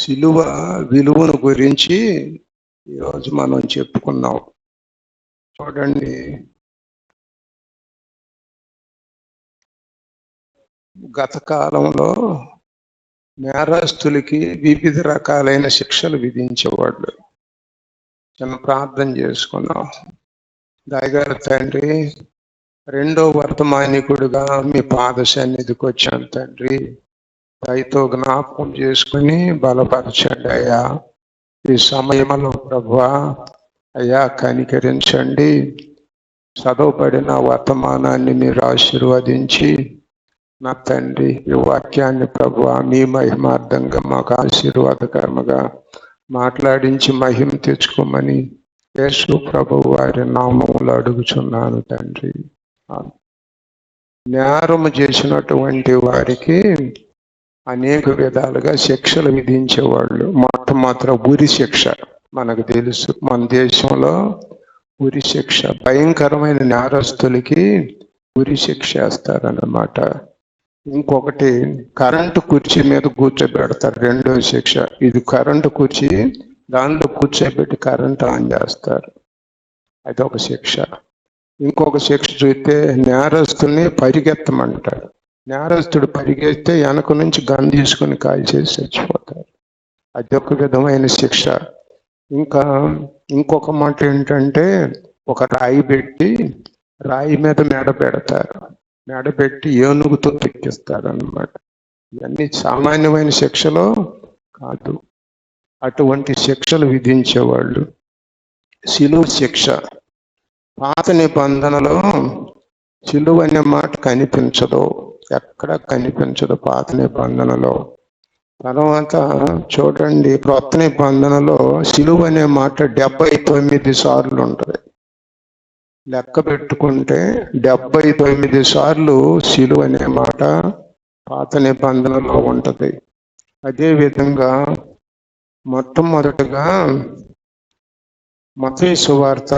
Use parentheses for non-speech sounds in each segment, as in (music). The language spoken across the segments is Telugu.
సిలువ విలువను గురించి ఈరోజు మనం చెప్పుకున్నాం. చూడండి. గత కాలంలో నేరస్తులకి వివిధ రకాలైన శిక్షలు విధించేవాళ్ళు. చిన్న ప్రార్థన చేసుకున్నాం. దయగారు తండ్రి రెండో వర్తమానికుడుగా మీ పాద సన్నిధికి వచ్చాను తండ్రి. దయతో జ్ఞాపకం చేసుకుని బలపరచండి అయ్యా. ఈ సమయంలో ప్రభు అయ్యా కనికరించండి. చదవబడిన వర్తమానాన్ని మీరు ఆశీర్వదించి నా తండ్రి ఈ వాక్యాన్ని ప్రభు మీ మహిమార్థంగా మాకు ఆశీర్వాదకరముగా మాట్లాడించి మహిమ తెచ్చుకోమని యేసు ప్రభు వారి నామములు అడుగుచున్నాను తండ్రి. నేరము చేసినటువంటి వారికి అనేక విధాలుగా శిక్షలు విధించేవాళ్ళు. మాత్రం ఉరి శిక్ష. మనకు తెలుసు మన దేశంలో ఉరి శిక్ష. భయంకరమైన నేరస్తులకి ఉరి శిక్ష వేస్తారన్నమాట. ఇంకొకటి కరెంటు కుర్చీ మీద కూర్చోబెడతారు. రెండో శిక్ష. ఇది కరెంటు కుర్చీ దానిలో కూర్చోబెట్టి కరెంట్ ఆన్ చేస్తారు. అది ఒక శిక్ష. ఇంకొక శిక్ష చూస్తే నేరస్తుల్ని పరిగెత్తమంటారు. నేరస్తుడు పరిగెత్తే వెనక నుంచి గన్ తీసుకుని కాల్చేసి చచ్చిపోతారు అది ఒక విధమైన శిక్ష. ఇంకా ఇంకొక మాట ఏంటంటే ఒక రాయి పెట్టి రాయి మీద మెడ పెడతారు. మెడ పెట్టి ఏనుగుతో తెక్కిస్తారు అన్నమాట ఇవన్నీ సామాన్యమైన శిక్షలో కాదు. అటువంటి శిక్షలు విధించేవాళ్ళు. శిలువ శిక్ష. పాత నిబంధనలో శిలువ అనే మాట కనిపించదు. ఎక్కడ కనిపించదు పాత నిబంధనలో. తర్వాత చూడండి క్రొత్త నిబంధనలో శిలువ అనే మాట డెబ్బై తొమ్మిది సార్లు ఉంటుంది. లెక్క పెట్టుకుంటే డెబ్బై తొమ్మిది సార్లు సిలువ అనే మాట పాత నిబంధనలో ఉంటుంది. అదే విధంగా మొట్టమొదటగా మతేసు వార్త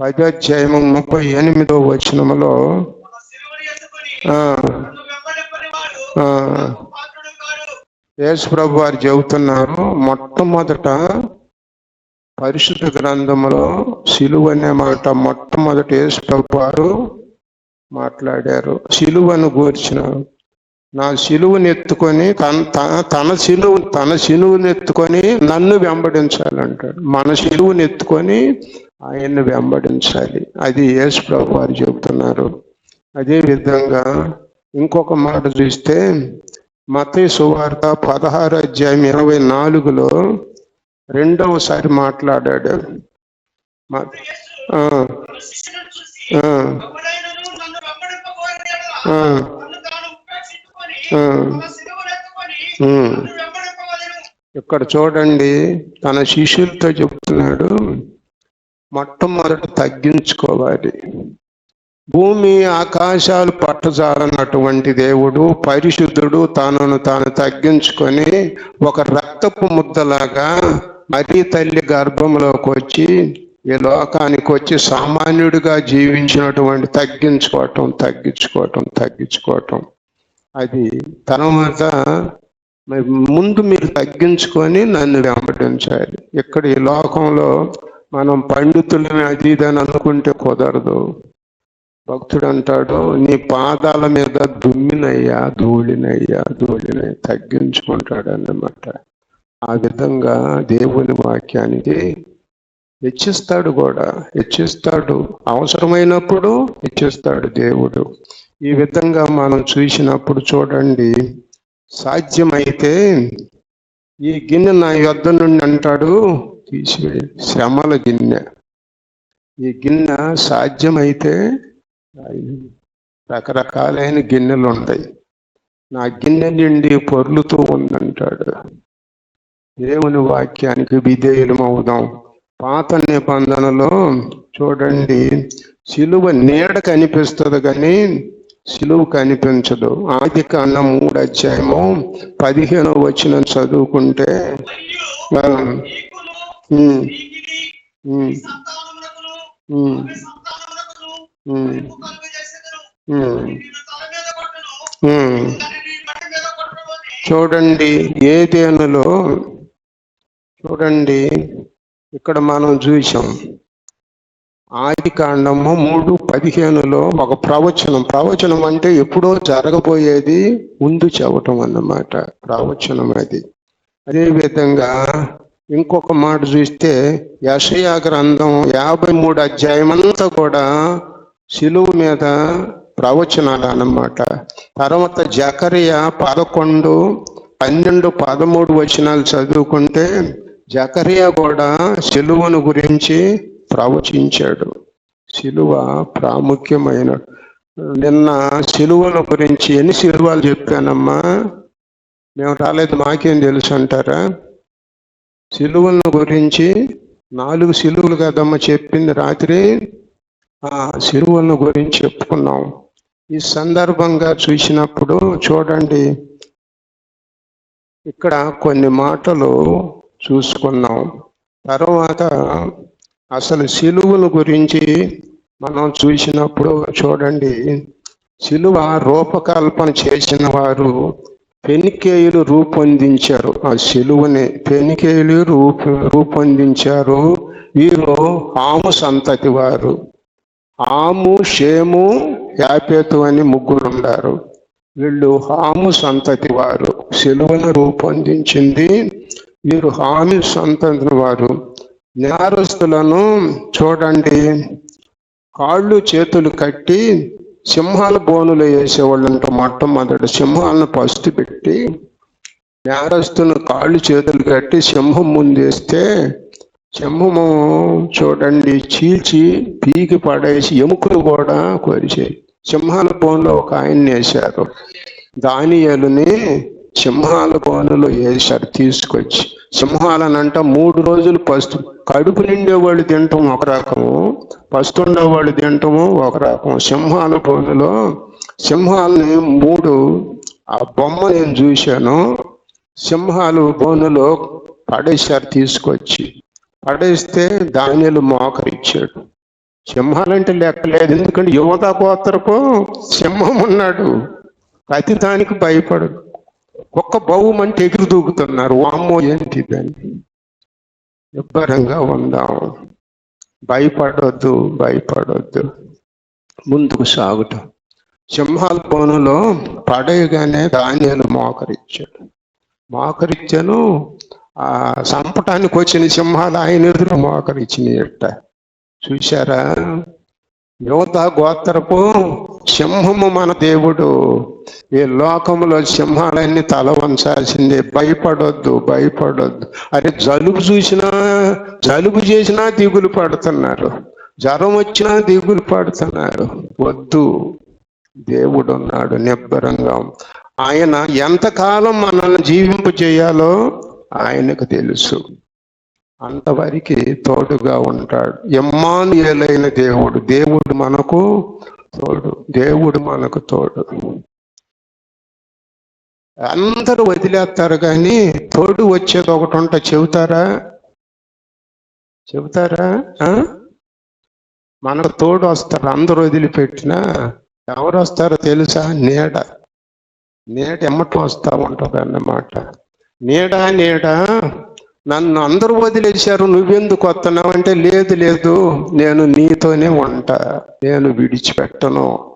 పదాధ్యాయము ముప్పై ఎనిమిదో వచనములో యేసు ప్రభు వారు చెబుతున్నారు మొట్టమొదట పరిశుద్ధ గ్రంథంలో సిలువ అనే మాట మొట్టమొదట యేసు ప్రభు వారు మాట్లాడారు. సిలువను గూర్చిన నా సిలువుని ఎత్తుకొని తన తన సిలువు తన సిలువుని ఎత్తుకొని నన్ను వెంబడించాలంటాడు. మన సిలువుని ఎత్తుకొని ఆయన్ని వెంబడించాలి. అది యేసు ప్రభు వారు చెబుతున్నారు. అదే విధంగా ఇంకొక మాట చూస్తే మత సువార్త పదహారు అధ్యాయం ఇరవై నాలుగులో రెండవసారి మాట్లాడాడు. ఇక్కడ చూడండి తన శిష్యులతో చెప్తున్నాడు మొట్టమొదట తగ్గించుకోవాలి. భూమి ఆకాశాలు పట్టజాలన్నటువంటి దేవుడు పరిశుద్ధుడు తనను తాను తగ్గించుకొని ఒక రక్తపు ముద్దలాగా మరీ తల్లి గర్భంలోకి వచ్చి ఈ లోకానికి వచ్చి సామాన్యుడిగా జీవించినటువంటి తగ్గించుకోవటం తగ్గించుకోవటం తగ్గించుకోవటం. అది తర్వాత ముందు మీరు తగ్గించుకొని నన్ను వెంబడించాలి. ఇక్కడ ఈ లోకంలో మనం పండితులని అది అని అనుకుంటే కుదరదు. భక్తుడు అంటాడు నీ పాదాల మీద దుమ్మినయ్యా ధూళినయ్యా ధూళినయ్యా తగ్గించుకుంటాడు అన్నమాట ఆ విధంగా దేవుని వాక్యానికి హెచ్చిస్తాడు కూడా. హెచ్చిస్తాడు అవసరమైనప్పుడు హెచ్చిస్తాడు దేవుడు. ఈ విధంగా మనం చూసినప్పుడు చూడండి సాధ్యమైతే ఈ గిన్నె నా యొద్ద నుండి అంటాడు తీసివేయి శ్రమల గిన్నె. ఈ గిన్నె సాధ్యమైతే రకరకాలైన గిన్నెలు ఉంటాయి నా గిన్నె నిండి పొర్లుతూ ఉందంటాడు. దేవుని వాక్యానికి విధేయులం అవుదాం పాత నిబంధనలో చూడండి సిలువ నీడ కనిపిస్తుంది కానీ సిలువు కనిపించదు. ఆది కన్నా మూడు అధ్యాయము పదిహేను వచ్చిన చదువుకుంటే చూడండి ఏదేనులో చూడండి ఇక్కడ మనం చూసాం. ఆది కాండము మూడు పదిహేనులో ఒక ప్రవచనం. ప్రవచనం అంటే ఎప్పుడో జరగబోయేది ముందు చెప్పటం అన్నమాట. ప్రవచనం అది. అదే విధంగా ఇంకొక మాట చూస్తే యషయా గ్రంథం యాభై మూడు అధ్యాయం అంతా కూడా శిలువు మీద ప్రవచనాలు అన్నమాట తర్వాత జకరియ పదకొండు పన్నెండు పదమూడు వచనాలు చదువుకుంటే జకరియా కూడా శిలువను గురించి ప్రవచించాడు. శిలువ ప్రాముఖ్యమైన నిన్న శిలువల గురించి ఎన్ని శిలువలు చెప్పానమ్మా? మేము రాలేదు మాకేం తెలుసు అంటారా? శిలువల గురించి నాలుగు శిలువలు కదమ్మా చెప్పింది రాత్రి. ఆ గురించి చెప్పుకున్నాం. ఈ సందర్భంగా చూసినప్పుడు చూడండి. ఇక్కడ కొన్ని మాటలు చూసుకున్నాం. తర్వాత అసలు శిలువుల గురించి మనం చూసినప్పుడు చూడండి. శిలువ రూపకల్పన చేసిన వారు పెనికేయులు రూపొందించారు. ఆ శిలువని పెనికేయులు రూప రూపొందించారు. వీరు ఆము సంతతి వారు. ఆము షేము యాపేతు అని ముగ్గురు ఉన్నారు వీళ్ళు హాము సంతతి వారు. శిలువను రూపొందించింది వీరు హామి సంతతి వారు. నేరస్తులను చూడండి. కాళ్ళు చేతులు కట్టి సింహాల బోనులు వేసేవాళ్ళంట మొట్టమొదటి సింహాలను పసుపు పెట్టి. నేరస్తును కాళ్ళు చేతులు కట్టి సింహం ముందేస్తే సింహము చూడండి చీల్చి పీకి పడేసి ఎముకలు కూడా కొరిచాయి. సింహాల బోన్లో ఒక ఆయన్ని వేశారు. దానియలుని సింహాల బోనులో వేశారు తీసుకొచ్చి. సింహాలనంట మూడు రోజులు పస్తు కడుపు నిండేవాళ్ళు తినటం ఒక రకము పస్తు ఉండేవాళ్ళు తినటము ఒక రకం సింహాల బోనులో సింహాలని మూడు ఆ బొమ్మ నేను చూశాను సింహాలు బోనులో పడేశారు తీసుకొచ్చి. పడేస్తే ధాన్యాలు మోకరిచ్చాడు. సింహాలంటే లెక్కలేదు ఎందుకంటే యువత కోతరకు సింహం ఉన్నాడు. ప్రతి దానికి భయపడదు ఒక్క బహుమంటే ఎగురు దూకుతున్నారు. వామ్మో ఏంటి దాన్ని నిబ్బరంగా ఉందాం. భయపడొద్దు భయపడొద్దు. ముందుకు సాగుతాం సింహాల బోనులో పడేయగానే ధాన్యాలు మోకరిచ్చాడు. మోకరిచ్చాను ఆ సంపటానికి వచ్చిన సింహాలు ఆయన ఎదురు మోకరిచ్చినాయట. చూశారా? యువత గోత్రపు సింహము మన దేవుడు. ఈ లోకంలో సింహాలన్నీ తల వంచాల్సిందే. భయపడొద్దు భయపడొద్దు. అరే జలుబు చూసినా జలుబు చేసినా దిగులు పడుతున్నారు. జ్వరం వచ్చినా దిగులు పడుతున్నారు. వద్దు. దేవుడు ఉన్నాడు. నిబ్బరంగా ఆయన ఎంతకాలం మనల్ని జీవింపు చేయాలో ఆయనకు తెలుసు. అంతవరకు తోడుగా ఉంటాడు. ఎమ్మానుయేలైన దేవుడు దేవుడు మనకు తోడు దేవుడు మనకు తోడు. అందరూ వదిలేస్తారు కానీ తోడు వచ్చేది ఒకటి ఉంటా చెబుతారా? చెబుతారా? మనకు తోడు వస్తారు అందరూ వదిలిపెట్టినా ఎవరు వస్తారో తెలుసా? నీడ. నీడ ఎమ్మటం వస్తూ ఉంటుంది అన్నమాట నీడ నీడ. నన్ను అందరూ వదిలేశారు నువ్వెందుకు వస్తున్నావు అంటే లేదు లేదు. నేను నీతోనే ఉంటా. నేను విడిచిపెట్టను.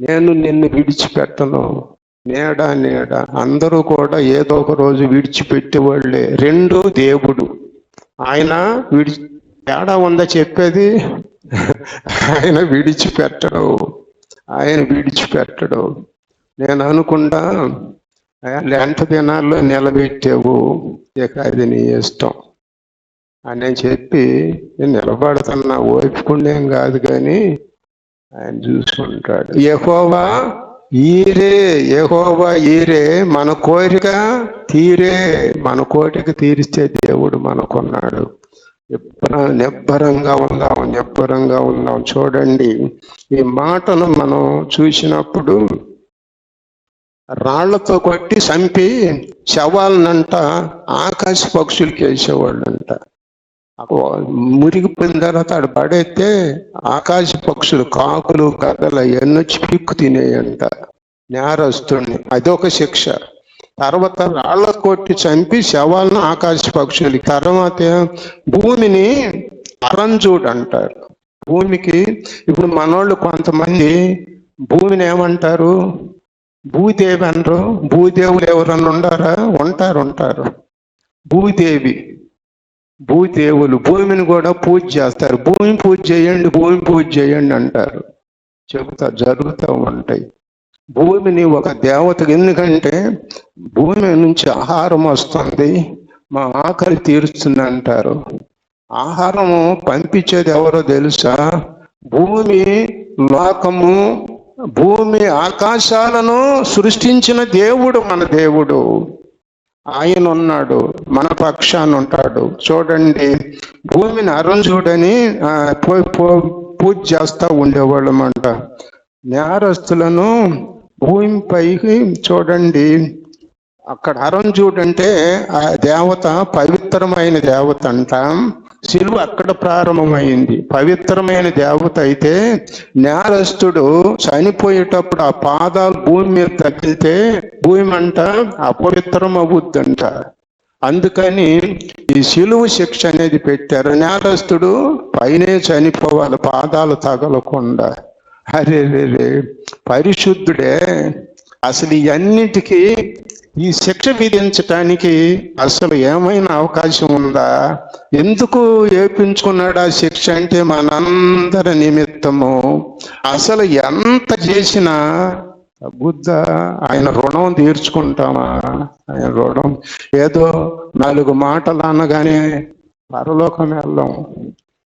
నేను నిన్ను విడిచిపెట్టను. నీడ నీడ. అందరూ కూడా ఏదో ఒక రోజు విడిచిపెట్టేవాళ్ళే రెండు దేవుడు. ఆయన విడి తేడా ఉందా చెప్పేది? ఆయన విడిచిపెట్టడు. ఆయన విడిచిపెట్టడు. నేను అనుకుంటా లెంట దినాల్లో నిలబెట్టేవు. ఇక అది నీ ఇష్టం. అని చెప్పి నేను నిలబడుతున్నా ఓపుకుండేం కాదు కానీ ఆయన చూసుకుంటాడు. ఎహోవా ఈరే ఎహోవా ఈరే మన కోరిక తీరే. మన కోరిక తీరిస్తే దేవుడు మనకున్నాడు. నిబ్బరంగా ఉందాం నిబ్బరంగా ఉందాం. చూడండి ఈ మాటను మనం చూసినప్పుడు రాళ్ళతో కొట్టి చంపి శవాలనంట ఆకాశ పక్షులకి వేసేవాళ్ళంట. మురిగిపోయిన తర్వాత ఆడ పడైతే ఆకాశ పక్షులు కాకులు గద్దలు అవన్నీ వచ్చి పిక్కు తినేయంట నేరస్తుడిని అదొక శిక్ష. తర్వాత రాళ్ళ కొట్టి చంపి శవాలను ఆకాశ పక్షులు తర్వాత భూమిని అరంజూడ్ అంటారు. భూమికి ఇప్పుడు మనోళ్ళు కొంతమంది భూమిని ఏమంటారు? భూదేవి అనరు భూదేవులు ఎవరన్నా ఉండారా ఉంటారు ఉంటారు భూదేవి భూదేవులు భూమిని కూడా పూజ చేస్తారు. భూమి పూజ చేయండి భూమి పూజ చేయండి అంటారు. చెబుతా జరుగుతూ ఉంటాయి. భూమిని ఒక దేవత ఎందుకంటే భూమి నుంచి ఆహారం వస్తుంది మా ఆకలి తీరుస్తుంది అంటారు. ఆహారము పంపించేది ఎవరో తెలుసా? భూమి లోకము భూమి ఆకాశాలను సృష్టించిన దేవుడు మన దేవుడు. ఆయన ఉన్నాడు మన పక్షాన్ని ఉంటాడు చూడండి భూమిని అరుంజుడని పో- పూజ చేస్తూ ఉండేవాళ్ళం అంట నేరస్తులను భూమిపైకి చూడండి అక్కడ అరుంజుడు అంటే ఆ దేవత పవిత్రమైన దేవత అంట శిలువ అక్కడ ప్రారంభమైంది. పవిత్రమైన దేవత అయితే నేరస్తుడు చనిపోయేటప్పుడు ఆ పాదాలు భూమి మీద తగిలితే భూమి అంట అపవిత్రం అవుద్దంట అందుకని ఈ శిలువ శిక్ష అనేది పెట్టారు. నేరస్తుడు పైనే చనిపోవాలి పాదాలు తగలకుండా. అరే రే రే పరిశుద్ధుడే అసలు ఇవన్నిటికీ ఈ శిక్ష విధించటానికి అసలు ఏమైనా అవకాశం ఉందా? ఎందుకు ఏపించుకున్నాడు ఆ శిక్ష అంటే మనందరి నిమిత్తము. అసలు ఎంత చేసినా బుద్ధ ఆయన రుణం తీర్చుకుంటామా? ఆయన రుణం. ఏదో నాలుగు మాటలు అనగానే పరలోకం వెళ్ళాం.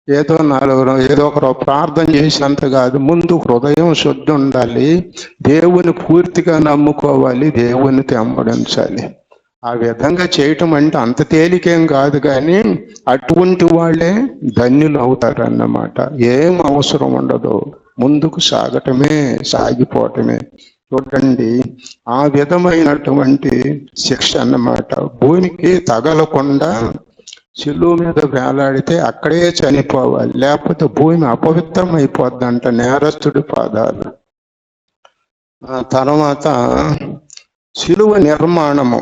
ఏదో నాలుగు ఏదో ఒకరు ప్రార్థన చేసినంత కాదు ముందు హృదయం శుద్ధి ఉండాలి దేవుని పూర్తిగా నమ్ముకోవాలి దేవుని తెమ్మడించాలి ఆ విధంగా చేయటం అంటే అంత తేలికేం కాదు కానీ అటువంటి వాళ్ళే ధన్యులు అవుతారన్నమాట. ఏం అవసరం ఉండదు. ముందుకు సాగటమే సాగిపోవటమే. చూడండి ఆ విధమైనటువంటి శిక్ష అన్నమాట. భూమికి తగలకుండా శిలువ మీద వేలాడితే అక్కడే చనిపోవాలి. లేకపోతే భూమి అపవిత్రం అయిపోద్దంట నేరస్తుడి పాదాలు. ఆ తర్వాత శిలువ నిర్మాణము.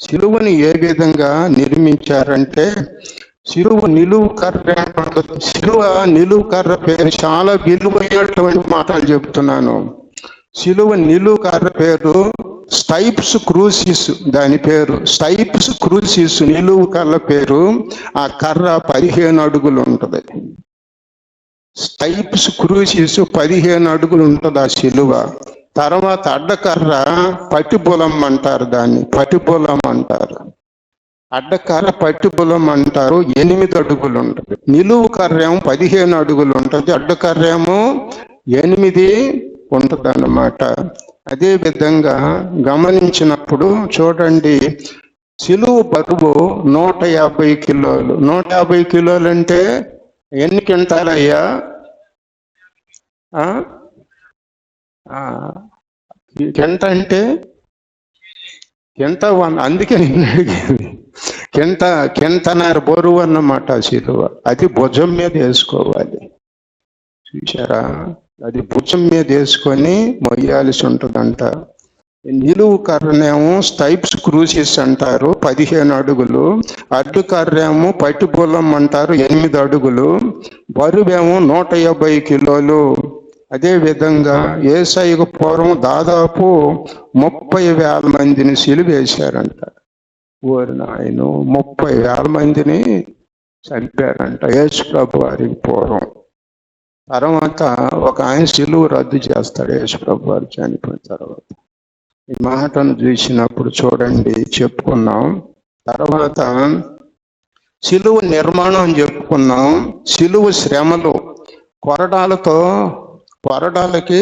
శిలువని ఏ విధంగా నిర్మించారంటే శిలువ నిలువు కర్ర శిలువ నిలువు కర్ర పేరు చాలా విలువైనటువంటి మాటలు చెప్తున్నాను శిలువ నిలువు కర్ర పేరు స్టైప్స్ క్రూసిస్ దాని పేరు స్టైప్స్ క్రూసిస్ నిలువు కర్ర పేరు ఆ కర్ర పదిహేను అడుగులు ఉంటుంది. స్టైప్స్ క్రూసిస్ పదిహేను అడుగులు ఉంటుంది ఆ శిలువ తర్వాత అడ్డకర్ర పటిబులం అంటారు దాన్ని పటిబులం అంటారు. అడ్డకర్ర పట్టిబులం అంటారు ఎనిమిది అడుగులు ఉంటుంది. నిలువు కర్రేమో పదిహేను అడుగులు ఉంటుంది అడ్డకర్రేమో ఎనిమిది ఉంటుందన్నమాట అన్నమాట అదే విధంగా గమనించినప్పుడు చూడండి సిలువు బరువు నూట యాభై కిలోలు. నూట యాభై కిలోలు అంటే ఎన్ని క్వింటాలయ్యా? ఆ? అంటే ఎంత వన్ అందుకే నేను అడిగేది. కింత కింటన్నర బరువు అన్నమాట సిలువ. అది భుజం మీద వేసుకోవాలి. చూసారా అది భుజం మీద వేసుకొని మొయ్యాల్సి ఉంటుందంట. నిలువు కర్రనేమో స్టైప్స్ క్రూసిస్ అంటారు పదిహేను అడుగులు. అడ్డు కర్రేమో పట్టిబుల్లం అంటారు ఎనిమిది అడుగులు. బరువేమో నూట యాభై కిలోలు. అదే విధంగా ఏసైకు పూర్వం దాదాపు ముప్పై వేల మందిని సిలివేశారంట. ఓరి నాయను ముప్పై వేల మందిని చంపారంట యేసు ప్రభు వారికి పూర్వం. తర్వాత ఒక ఆయన సిలువు రద్దు చేస్తాడు యేసు ప్రభు వారు చనిపోయిన తర్వాత. ఈ మాటను చూసినప్పుడు చూడండి చెప్పుకున్నాం. తర్వాత సిలువ నిర్మాణం అని చెప్పుకున్నాం. సిలువ శ్రమలు కొరడాలతో కొరడాలకి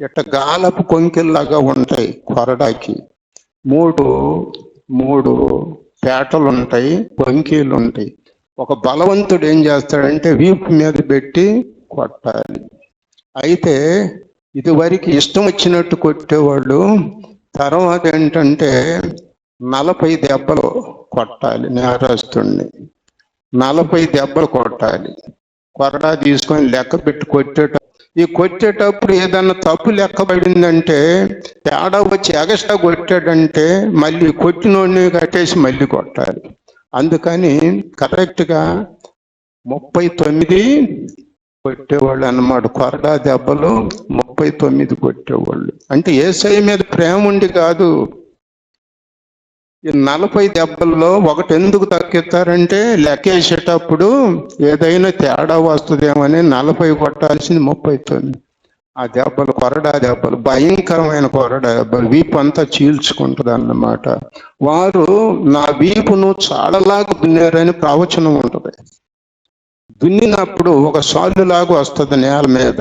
ఇట్ట గాలపు కొంకిల్లాగా ఉంటాయి కొరడాకి. మూడు మూడు పేటలు ఉంటాయి కొంకీలు ఉంటాయి ఒక బలవంతుడు ఏం చేస్తాడంటే వీపు మీద పెట్టి కొట్టాలి. అయితే ఇదివరకు ఇష్టం వచ్చినట్టు కొట్టేవాళ్ళు తర్వాత ఏంటంటే నలభై దెబ్బలు కొట్టాలి నేరస్తుడిని నలభై దెబ్బలు కొట్టాలి. కొరడా తీసుకొని లెక్క పెట్టి కొట్టేట ఈ కొట్టేటప్పుడు ఏదన్నా తప్పు లెక్కబడిందంటే తేడా వచ్చి ఎగస్ట్రా కొట్టాడంటే మళ్ళీ కొట్టినోడిని కట్టేసి మళ్ళీ కొట్టాలి. అందుకని కరెక్ట్గా ముప్పై తొమ్మిది కొట్టేవాళ్ళు అన్నమాట. కొరడా దెబ్బలు ముప్పై తొమ్మిది కొట్టేవాళ్ళు. అంటే ఏసై మీద ప్రేమ ఉండి కాదు. ఈ నలభై దెబ్బల్లో ఒకటి ఎందుకు తగ్గిస్తారంటే లెక్కేసేటప్పుడు ఏదైనా తేడా వస్తుందేమని నలభై కొట్టాల్సింది ముప్పై తొమ్మిది. ఆ దెబ్బలు కొరడా దెబ్బలు భయంకరమైన కొరడా దెబ్బలు వీపు అంతా చీల్చుకుంటుంది అన్నమాట వారు నా వీపును చాలలాగా దున్నారని ప్రవచనం ఉంటుంది. దున్నినప్పుడు ఒక సాలులాగా వస్తుంది నేల మీద.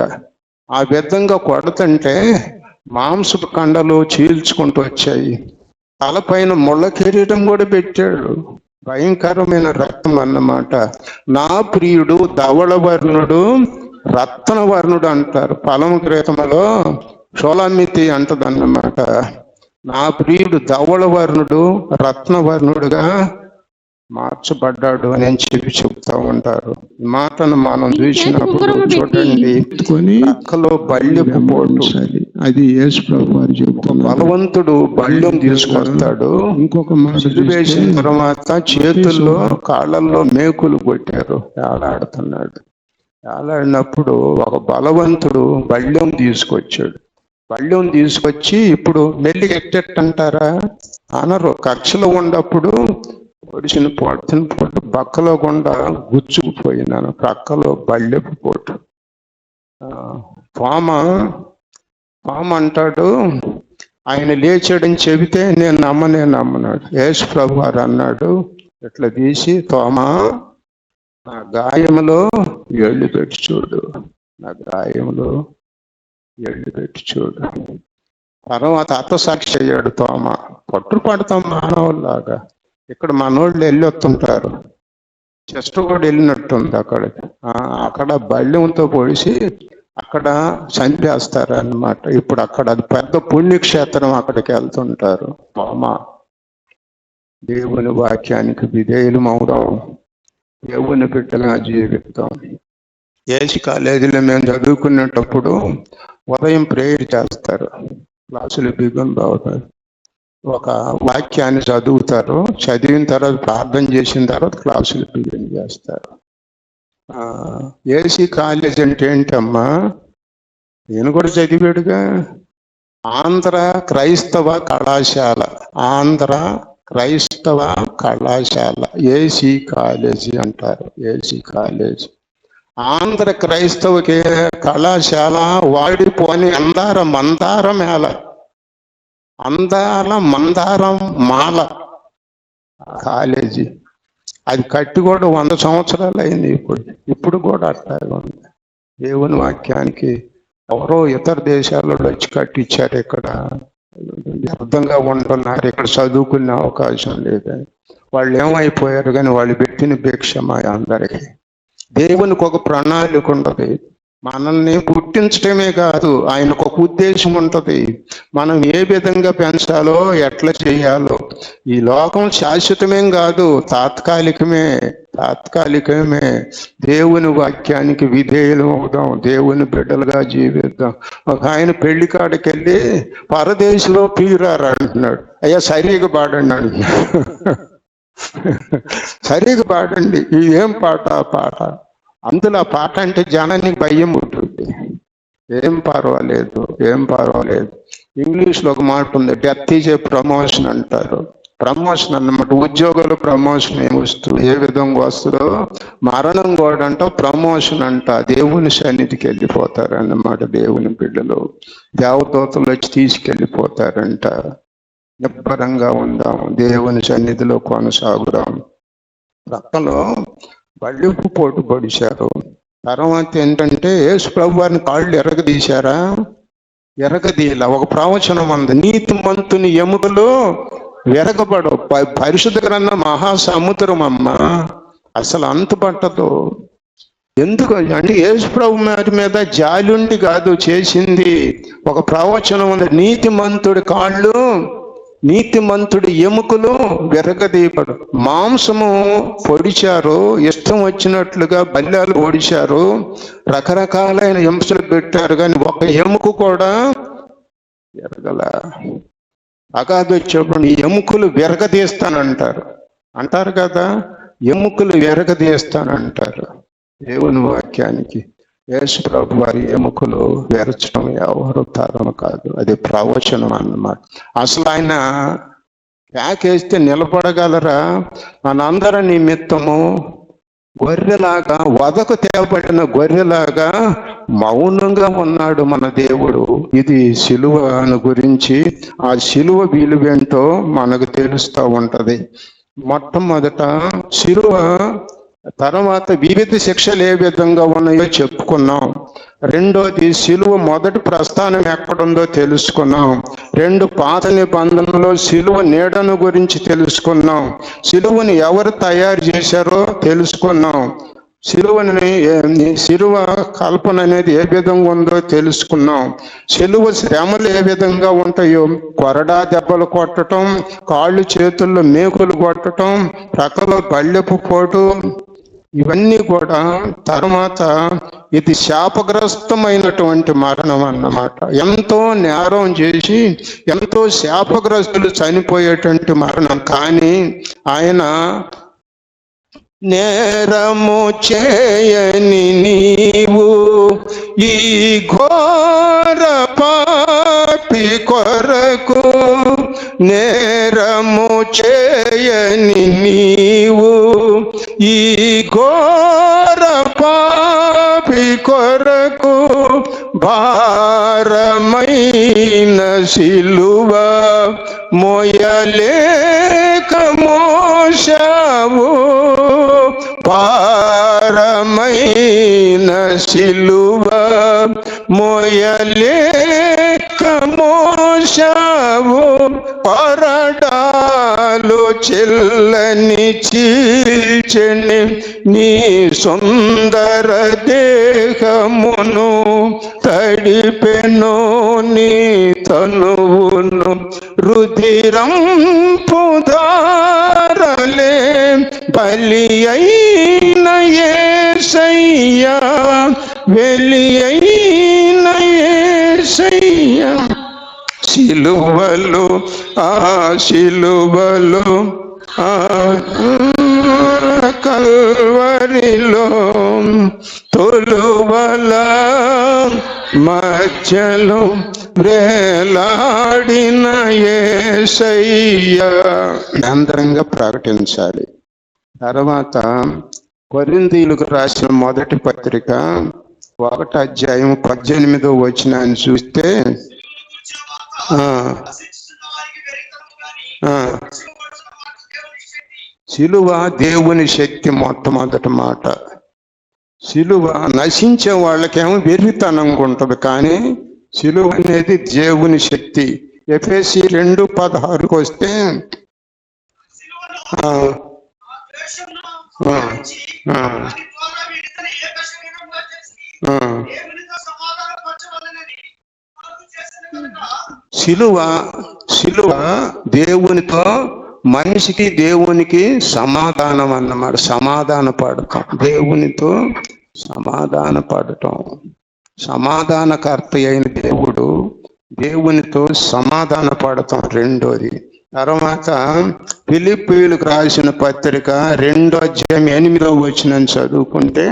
ఆ విధంగా కొడుతుంటే మాంసపు కండలు చీల్చుకుంటూ వచ్చాయి. తలపైన ముళ్ళ కిరీటం కూడా పెట్టాడు. భయంకరమైన రక్తం అన్నమాట. నా ప్రియుడు ధవళ వర్ణుడు రత్న వర్ణుడు అంటారు. ఫలము క్రీతములో షోలామితి అంటదన్నమాట. నా ప్రియుడు ధవళ వర్ణుడు రత్న వర్ణుడుగా మార్చబడ్డాడు అని చెప్పి చెప్తా ఉంటారు. ఈ మాటను మనం చూసినప్పుడు చూడండి ఎత్తుకొని పక్కలో బల్యపు పోటు. అది యేసు ప్రభు వారు బలవంతుడు బల్యం తీసుకొస్తాడు. ఇంకొక మాట వేసిన తర్వాత చేతుల్లో కాళ్ళల్లో మేకులు కొట్టారు. వేలాడుతున్నాడు వేలాడినప్పుడు ఒక బలవంతుడు బల్యం తీసుకొచ్చాడు. బల్యం తీసుకొచ్చి ఇప్పుడు మెల్లి ఎట్టెట్టంటారా? అనరు. కక్షలో ఉన్నప్పుడు పొడిచిన పొడిచిన పొట్టు బక్కలో గుండా గుచ్చుకుపోయినాను. ప్రక్కలో బల్లెపు పొట్టు. పామ పామ అంటాడు ఆయన లేచాడని చెబితే నేను నమ్మనే నమ్మనాడు యేసు ప్రభు వారు అన్నాడు ఇట్లా తీసి తోమా నా గాయంలో ఎళ్ళు పెట్టి చూడు. నా గాయంలో ఎళ్ళు పెట్టి చూడు. తర్వాత అత్తసాక్షి అయ్యాడు తోమ. పట్టు పడతాం మానవుల్లాగా. ఇక్కడ మనోళ్ళు వెళ్ళి వస్తుంటారు చెస్ట్ కూడా వెళ్ళినట్టుంది అక్కడికి. అక్కడ బల్యంతో పోలిసి అక్కడ చంపేస్తారు అన్నమాట ఇప్పుడు అక్కడ అది పెద్ద పుణ్యక్షేత్రం అక్కడికి వెళ్తుంటారు. మామ దేవుని వాక్యానికి విధేయులు అవుదాం దేవుని బిడ్డగా జీవితం. ఏసి కాలేజీలో మేము చదువుకునేటప్పుడు ఉదయం ప్రేయర్ చేస్తారు. క్లాసులు బిగుంది అవుతారు ఒక వాక్యాన్ని చదువుతారు చదివిన తర్వాత ప్రార్థన చేసిన తర్వాత క్లాసులు బిగిన్ చేస్తారు. ఏసీ కాలేజ్ అంటే ఏంటమ్మా? నేను కూడా చదివాడుగా. ఆంధ్ర క్రైస్తవ కళాశాల ఆంధ్ర క్రైస్తవ కళాశాల ఏసీ కాలేజీ అంటారు ఏసీ కాలేజ్. ఆంధ్ర క్రైస్తవకి కళాశాల వాడిపోని అందారం అందారం మేళ. అందాల మందారం మాల. కాలేజీ. అది కట్టి కూడా వంద సంవత్సరాలు అయింది ఇప్పుడు. ఇప్పుడు కూడా అట్లాగే ఉంది. దేవుని వాక్యానికి ఎవరో ఇతర దేశాలలో వచ్చి కట్టించారు ఇక్కడ. అర్థంగా ఉంటున్నారు. ఇక్కడ చదువుకునే అవకాశం లేదని వాళ్ళు ఏమైపోయారు కానీ వాళ్ళు పెట్టిన భిక్ష మా అందరికీ. దేవునికి ఒక ప్రణాళిక ఉండదు. మనల్ని పుట్టించడమే కాదు ఆయనకు ఒక ఉద్దేశం ఉంటుంది. మనం ఏ విధంగా పెంచాలో ఎట్లా చేయాలో. ఈ లోకం శాశ్వతమేం కాదు తాత్కాలికమే తాత్కాలికమే. దేవుని వాక్యానికి విధేయులు అవుదాం దేవుని బిడ్డలుగా జీవిద్దాం. ఒక ఆయన పెళ్ళి కాడికి వెళ్ళి పరదేశంలో పీరారు అంటున్నాడు. అయ్యా సరిగా పాడండి అంటున్నాడు. సరిగా పాడండి. ఇది ఏం పాట? పాట. అందులో పాట అంటే జనానికి భయం ఉంటుంది. ఏం పర్వాలేదు ఏం పర్వాలేదు. ఇంగ్లీష్లో ఒక మాట ఉంది డెత్ ఈజ్ ఏ ప్రమోషన్ అంటారు. ప్రమోషన్ అన్నమాట ఉద్యోగులు ప్రమోషన్ ఏమిస్తుంది ఏ విధంగా వస్తుందో. మరణం కూడా అంట ప్రమోషన్ అంట. దేవుని సన్నిధికి వెళ్ళిపోతారు అన్నమాట దేవుని బిడ్డలు. దేవదూతలు వచ్చి తీసుకెళ్ళిపోతారంట. నిబ్బరంగా ఉందాం దేవుని సన్నిధిలో కొనసాగుదాం. ప్రక్కలో బళ్ళింపు పోటు పడిశారు. తర్వాత ఏంటంటే యేసు ప్రభు వారిని కాళ్ళు ఎరగదీశారా? ఎరగదీల ఒక ప్రవచనం ఉంది. నీతి మంతుని ఎముకలు విరగబడు ప- పరిశుద్ధ గ్రంథం మహాసముద్రం అమ్మ అసలు అంత పట్టదు. ఎందుకు అంటే యేసు ప్రభు వారి మీద జాలుండి కాదు చేసింది. ఒక ప్రవచనం ఉంది. నీతిమంతుడి కాళ్ళు నీతిమంతుడి ఎముకలు విరగదీయబడు. మాంసము పొడిచారు ఇష్టం వచ్చినట్లుగా బల్యాలు పొడిచారు రకరకాలైన హింసలు పెట్టారు కానీ ఒక ఎముక కూడా విరగల. అగాధి వచ్చేప్పుడు ఈ ఎముకలు విరగదీస్తానంటారు. అంటారు కదా ఎముకలు విరగదీస్తానంటారు దేవుని వాక్యానికి. యేసుప్రభు వారి ఎముకలు విరచడం ఎవరు తరం కాదు. అది ప్రవచనం అన్నమాట. అసలు ఆయన ప్యాకేస్తే నిలబడగలరా? మనందరి నిమిత్తము గొర్రెలాగా వదకు తేబడిన గొర్రెలాగా మౌనంగా ఉన్నాడు మన దేవుడు. ఇది సిలువను గురించి ఆ సిలువ విలువేంటో మనకు తెలుస్తూ ఉంటది. మొట్టమొదట సిలువ తర్వాత వివిధ శిక్షలు ఏ విధంగా ఉన్నాయో చెప్పుకున్నాం. రెండోది సిలువ మొదటి ప్రస్థానం ఎక్కడుందో తెలుసుకున్నాం. రెండు పాత నిబంధనలో సిలువ నీడను గురించి తెలుసుకున్నాం. సిలువను ఎవరు తయారు చేశారో తెలుసుకున్నాం. సిలువని ఏ- సిలువ కల్పన అనేది ఏ విధంగా ఉందో తెలుసుకున్నాం. సిలువ శ్రమలు ఏ విధంగా ఉంటాయో కొరడా దెబ్బలు కొట్టడం కాళ్ళు చేతుల్లో మేకులు కొట్టడం ప్రక్కలో బళ్ళెపు పోటు ఇవన్నీ కూడా తర్వాత ఇది శాపగ్రస్తమైనటువంటి మరణం అన్నమాట. ఎంతో నేరం చేసి ఎంతో శాపగ్రస్తులు చనిపోయేటువంటి మరణం. కానీ ఆయన నేరము చేయని నీవు ఈ ఘోర పాపి కొరకు నేరము చేయని నీవు ఈ ఘోర పాపి కొరకు భారమైన శిలువ మోయలేక మోసావు పారమైన శిలువ మోయలేక పరడాలు చెల్లని చీల్చని నీ సుందర దేహమును తడిపెను నీ తనువును రుధిరం పుదారలే బలి అయిన ఏసయ్యా వెలి అయిన ఏసయ్యా సిలువలు ఆ శిలువలు ఆ కల్వరిలో తొలువల మధ్యలో వేలాడిన ఏసయ్య. అందరంగా ప్రకటించాలి. తర్వాత కొరిందీలకు రాసిన మొదటి పత్రిక ఒకటి అధ్యాయం పద్దెనిమిదో వచ్చిన చూస్తే ఆ, ఆ, దేవుని శక్తి మొట్టమొదటి మాట. శిలువ నశించే వాళ్ళకేమో వెర్రితనంగా ఉంటుంది కానీ శిలువ అనేది దేవుని శక్తి. ఎఫ్ఎసి రెండు పదహారుకు వస్తే సిలువ సిలువ దేవునితో మనిషికి దేవునికి సమాధానం అన్నమాట సమాధాన పడటం దేవునితో సమాధాన పడటం సమాధానకర్త అయిన దేవుడు దేవునితో సమాధాన పడటం రెండోది. తర్వాత ఫిలిప్పీలకు రాసిన పత్రిక రెండో అధ్యాయం ఎనిమిదో వచ్చిన చదువుకుంటే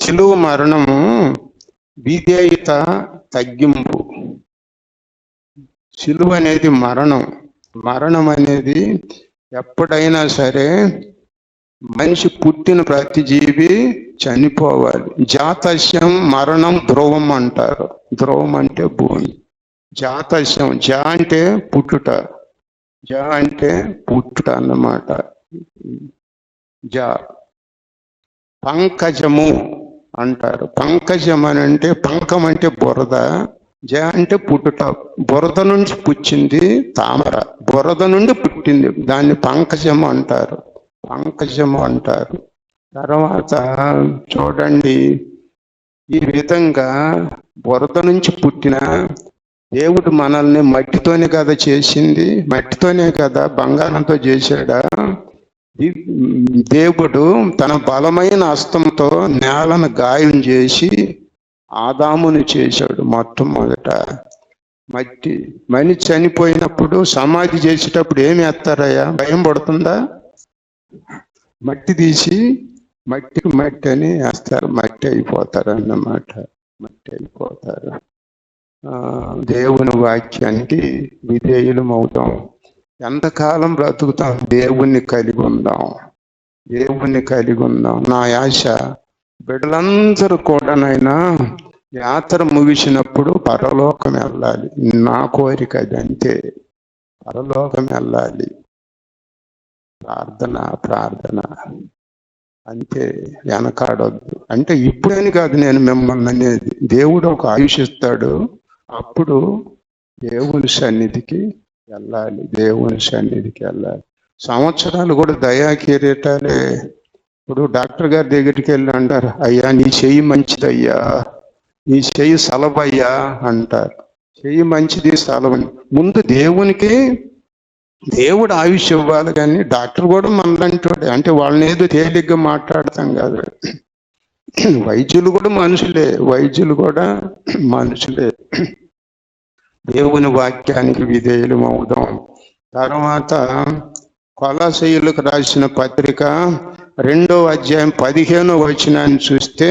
సిలువ మరణము విధేయత తగ్గింపు. సిలువ అనేది మరణం. మరణం అనేది ఎప్పుడైనా సరే మనిషి పుట్టిన ప్రతి జీవి చనిపోవాలి. జాతస్యం మరణం ధ్రువం అంటారు. ధ్రువం అంటే భూమి. జాతస్యం జా అంటే పుట్టుట. జా అంటే పుట్టుట అన్నమాట. జ. పంకజము అంటారు. పంకజం అని అంటే పంకం అంటే బురద. జ అంటే పుట్టుట. బురద నుంచి పుచ్చింది తామర. బురద నుండి పుట్టింది. దాన్ని పంకజము అంటారు. పంకజము అంటారు. తర్వాత చూడండి. ఈ విధంగా బురద నుంచి పుట్టిన దేవుడు మనల్ని మట్టితోనే కదా చేసింది మట్టితోనే కదా బంగారంతో చేశాడా? దేవుడు తన బలమైన హస్తంతో నేలను గాయం చేసి ఆదామును చేశాడు మొట్టమొదట. మట్టి మనిషి చనిపోయినప్పుడు సమాధి చేసేటప్పుడు ఏమి వేస్తారయ్యా భయం పడుతుందా? మట్టి తీసి మట్టికి మట్టి అని వేస్తారు. మట్టి అయిపోతారు అన్నమాట మట్టి అయిపోతారు. దేవుని వాక్యానికి విధేయులం అవుతాం ఎంతకాలం బ్రతుకుతాం? దేవుణ్ణి కలిగి ఉందాం. దేవుణ్ణి కలిగి ఉందాం. నా ఆశ బిడ్డలందరూ కూడానైనా యాత్ర ముగిసినప్పుడు పరలోకం వెళ్ళాలి. నా కోరిక అది అంతే పరలోకం వెళ్ళాలి. ప్రార్థన ప్రార్థన. అంతే. వెనకాడొద్దు. అంటే ఇప్పుడని కాదు నేను మిమ్మల్ని అనేది. దేవుడు ఒక ఆయుష్ ఇస్తాడు. అప్పుడు దేవుని సన్నిధికి వెళ్ళాలి. దేవుని సన్నిధికి వెళ్ళాలి. సంవత్సరాలు కూడా దయా కిరీటాలే. ఇప్పుడు డాక్టర్ గారి దగ్గరికి వెళ్ళి అంటారు అయ్యా నీ చెయ్యి మంచిదయ్యా. నీ చెయ్యి సలభయ్యా అంటారు. చెయ్యి మంచిది సలభని ముందు దేవునికి దేవుడు ఆయుష్ ఇవ్వాలి కానీ డాక్టర్ కూడా మనలాంటి అంటే వాళ్ళని ఏదో తేలిగ్గా మాట్లాడతాం కాదు. (clears throat) వైద్యులు కూడా మనుషులే వైద్యులు కూడా (clears throat) మనుషులే. దేవుని వాక్యానికి విధేయులు అవుదాం తర్వాత కొలాశయులకు రాసిన పత్రిక రెండో అధ్యాయం పదిహేనో వచనాన్ని చూస్తే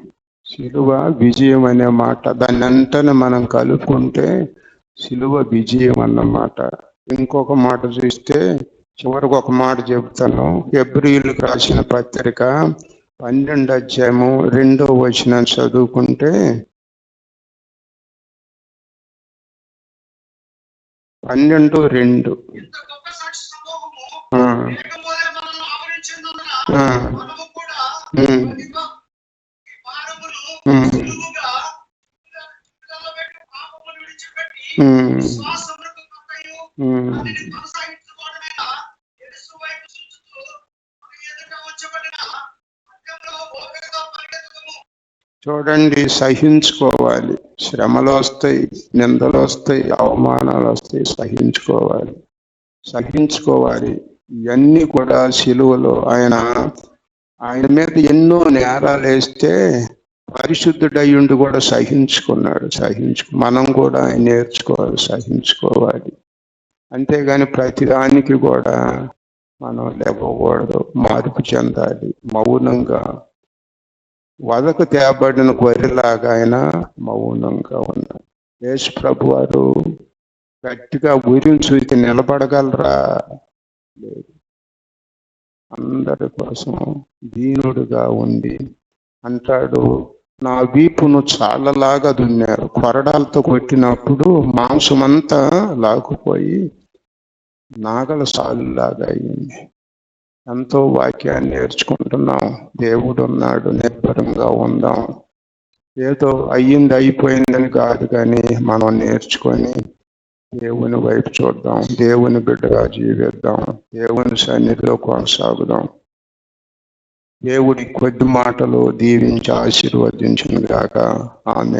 శిలువ విజయం అనే మాట దాన్ని అంటనే మనం కలుపుకుంటే శిలువ విజయం అన్నమాట ఇంకొక మాట చూస్తే చివరికి ఒక మాట చెబుతాను ఫిబ్రియులకు రాసిన పత్రిక పన్నెండు అధ్యాయము రెండో వచనం చదువుకుంటే పన్నెండు రెండు. చూడండి సహించుకోవాలి. శ్రమలు వస్తాయి నిందలు వస్తాయి అవమానాలు వస్తాయి సహించుకోవాలి. సహించుకోవాలి. ఇవన్నీ కూడా సిలువలో. ఆయన ఆయన మీద ఎన్నో నేరాలు వేస్తే పరిశుద్ధుడయ్యుండి కూడా సహించుకున్నాడు సహించుకు మనం కూడా నేర్చుకోవాలి సహించుకోవాలి. అంతేగాని ప్రతిదానికి కూడా మనం లేవకూడదు మార్పు చెందాలి మౌనంగా. వదకు తేబడిన గొర్రెలాగా ఆయన మౌనంగా ఉన్నాడు యేసు ప్రభు వారు గట్టిగా ఊరిని చూసి నిలబడగలరా? లేదు. అందరి కోసం దీనుడుగా ఉండి అంటాడు నా వీపును చాలలాగా దున్నారు కొరడాలతో కొట్టినప్పుడు మాంసమంతా లాగుపోయి నాగల సాలులాగా అయింది. ఎంతో వాక్యాన్ని నేర్చుకుంటున్నాం. దేవుడు ఉన్నాడు నిర్భరంగా ఉందాం. ఏదో అయ్యింది అయిపోయిందని కాదు కానీ మనం నేర్చుకొని దేవుని వైపు చూద్దాం. దేవుని బిడ్డగా జీవిద్దాం. దేవుని సన్నిధిలో కొనసాగుదాం. దేవుడి కొద్ది మాటలు దీవించి ఆశీర్వదించిన గాక ఆమె